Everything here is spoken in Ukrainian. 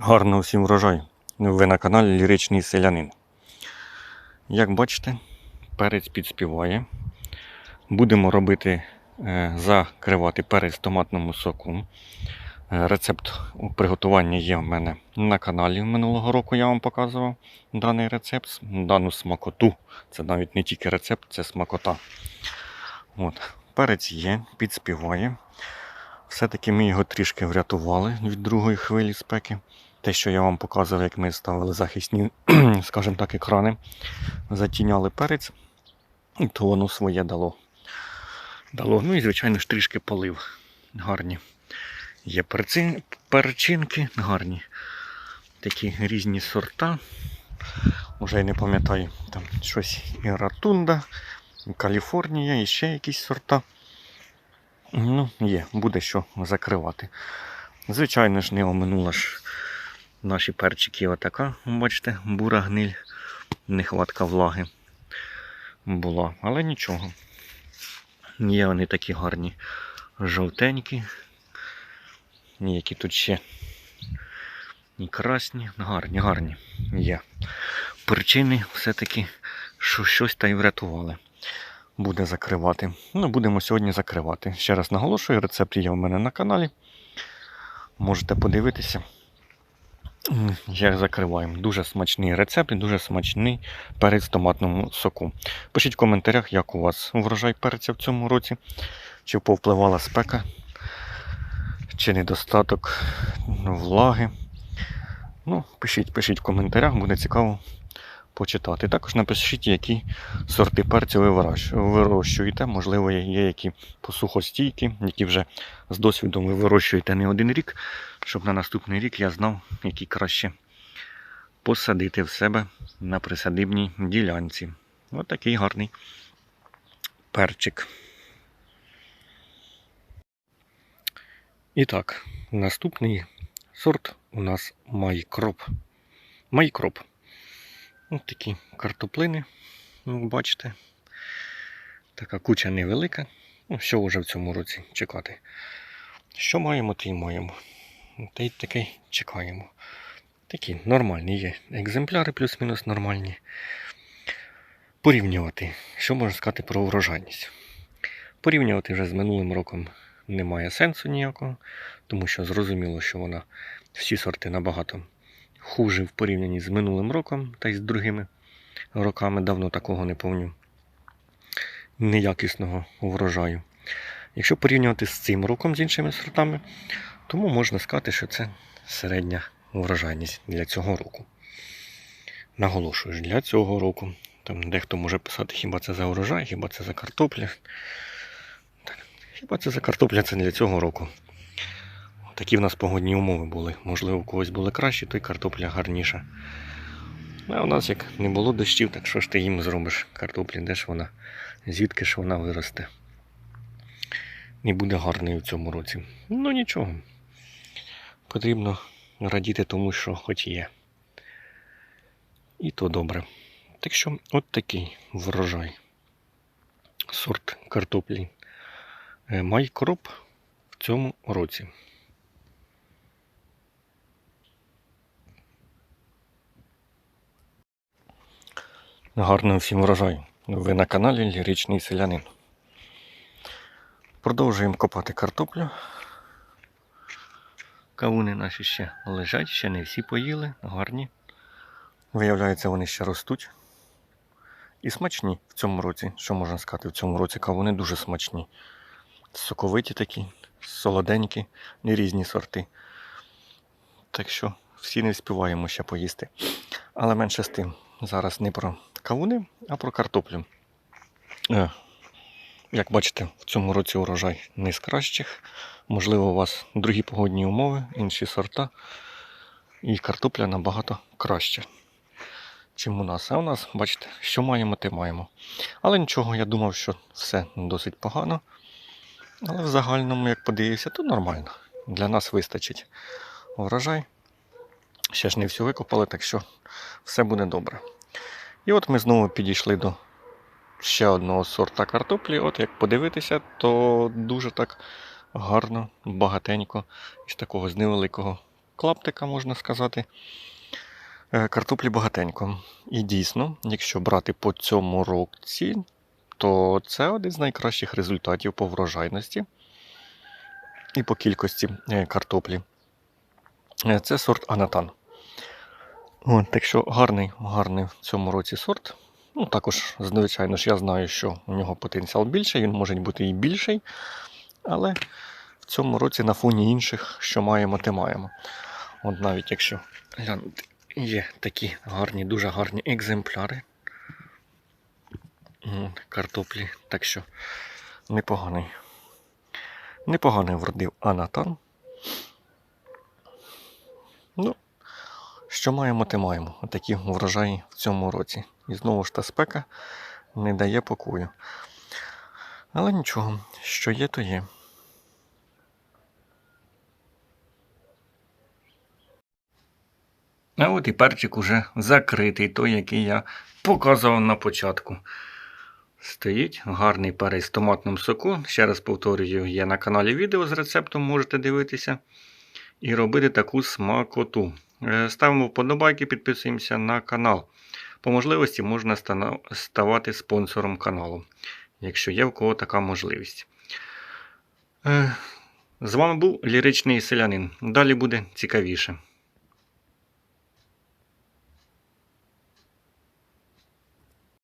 Гарного всім врожаю. Ви на каналі Ліричний Селянин. Як бачите, перець підспіває. Будемо робити, е, закривати перець томатному соку. Е, Рецепт приготування є в мене на каналі минулого року. Я вам показував даний рецепт, дану смакоту. Це навіть не тільки рецепт, це смакота. От. Перець є, підспіває. Все-таки ми його трішки врятували від другої хвилі спеки. Те, що я вам показував, як ми ставили захисні, скажімо так, екрани, затіняли перець, то воно своє дало. дало. Ну і, звичайно ж, трішки полив. Гарні. Є перци, перчинки, гарні. Такі різні сорта. Уже й не пам'ятаю, там щось і Ратунда, і Каліфорнія, і ще якісь сорта. Ну, є, буде що закривати. Звичайно ж, не оминула ж наші перчики отака, бачите, бура гниль, нехватка влаги була, але нічого. Є вони такі гарні, жовтенькі, які тут ще і красні, гарні, гарні є. Причини все-таки, що щось та й врятували. Буде закривати. Ну, будемо сьогодні закривати. Ще раз наголошую, рецепт є у мене на каналі. Можете подивитися. Як закриваємо. Дуже смачний рецепт і дуже смачний перець в томатному соку. Пишіть в коментарях, як у вас врожай перця в цьому році, чи повпливала спека, чи недостаток влаги. Ну, пишіть, пишіть в коментарях, буде цікаво почитати. Також напишіть, які сорти перцю ви вирощуєте. Можливо, є які посухостійкі, які вже з досвідом ви вирощуєте не один рік, щоб на наступний рік я знав, які краще посадити в себе на присадибній ділянці. Ось такий гарний перчик. І так, наступний сорт у нас майкроп. Майкроп. Ось такі картоплини, як бачите. Така куча невелика. Ну, що вже в цьому році чекати? Що маємо, те й маємо. Та й таке чекаємо. Такі нормальні є екземпляри, плюс-мінус нормальні. Порівнювати. Що можна сказати про врожайність? Порівнювати вже з минулим роком немає сенсу ніякого, тому що зрозуміло, що вона всі сорти набагато хуже в порівнянні з минулим роком та й з другими роками. Давно такого не помню. Неякісного врожаю. Якщо порівнювати з цим роком з іншими сортами, тому можна сказати, що це середня врожайність для цього року. Наголошую для цього року. Там дехто може писати, хіба це за урожай, хіба це за картопля. Так, Хіба це за картопля, це для цього року. Такі в нас погодні умови були. Можливо, у когось були кращі, то й картопля гарніша. А у нас як не було дощів, так що ж ти їм зробиш картоплі, де ж вона? Звідки ж вона виросте? І буде гарною в цьому році. Ну нічого. Потрібно радіти тому, що хоч є. І то добре. Так що, от такий врожай. Сорт картоплі. Е, Майкроп в цьому році. Гарного всім врожаю. Ви на каналі Ліричний Селянин. Продовжуємо копати картоплю. Кавуни наші ще лежать, ще не всі поїли, гарні. Виявляється, вони ще ростуть. І смачні в цьому році. Що можна сказати, в цьому році кавуни дуже смачні. Соковиті такі, солоденькі, і різні сорти. Так що всі не вспіваємо ще поїсти. Але менше з тим. Зараз не про кавуни, а про картоплю. Е, Як бачите, в цьому році урожай не з кращих. Можливо, у вас другі погодні умови, інші сорта. І картопля набагато краще, чим у нас. А у нас, бачите, що маємо, те маємо. Але нічого, я думав, що все досить погано. Але в загальному, як подивився, то нормально. Для нас вистачить врожай. Ще ж не всю викопали, так що все буде добре. І от ми знову підійшли до ще одного сорта картоплі. От як подивитися, то дуже так гарно, багатенько, із такого з невеликого клаптика, можна сказати. Е, Картоплі багатенько. І дійсно, якщо брати по цьому році, то це один з найкращих результатів по врожайності і по кількості е, картоплі. Е, Це сорт Анатан. От, так що гарний, гарний в цьому році сорт. Ну, також, звичайно ж, я знаю, що у нього потенціал більший, він може бути і більший. Але в цьому році на фоні інших, що маємо, те маємо. От навіть якщо глянути, є такі гарні, дуже гарні екземпляри. Картоплі. Так що непоганий. Непоганий вродив Анатан. Ну, що маємо, те маємо. Отакі врожаї в цьому році. І знову ж та спека не дає покою. Але нічого, що є, то є. А от і перчик уже закритий, той, який я показував на початку. Стоїть гарний перець в томатному соку. Ще раз повторюю, є на каналі відео з рецептом, можете дивитися. І робити таку смакоту. Е, Ставимо вподобайки, підписуємося на канал. По можливості можна ставати спонсором каналу, якщо є в кого така можливість. Е, З вами був ліричний селянин. Далі буде цікавіше.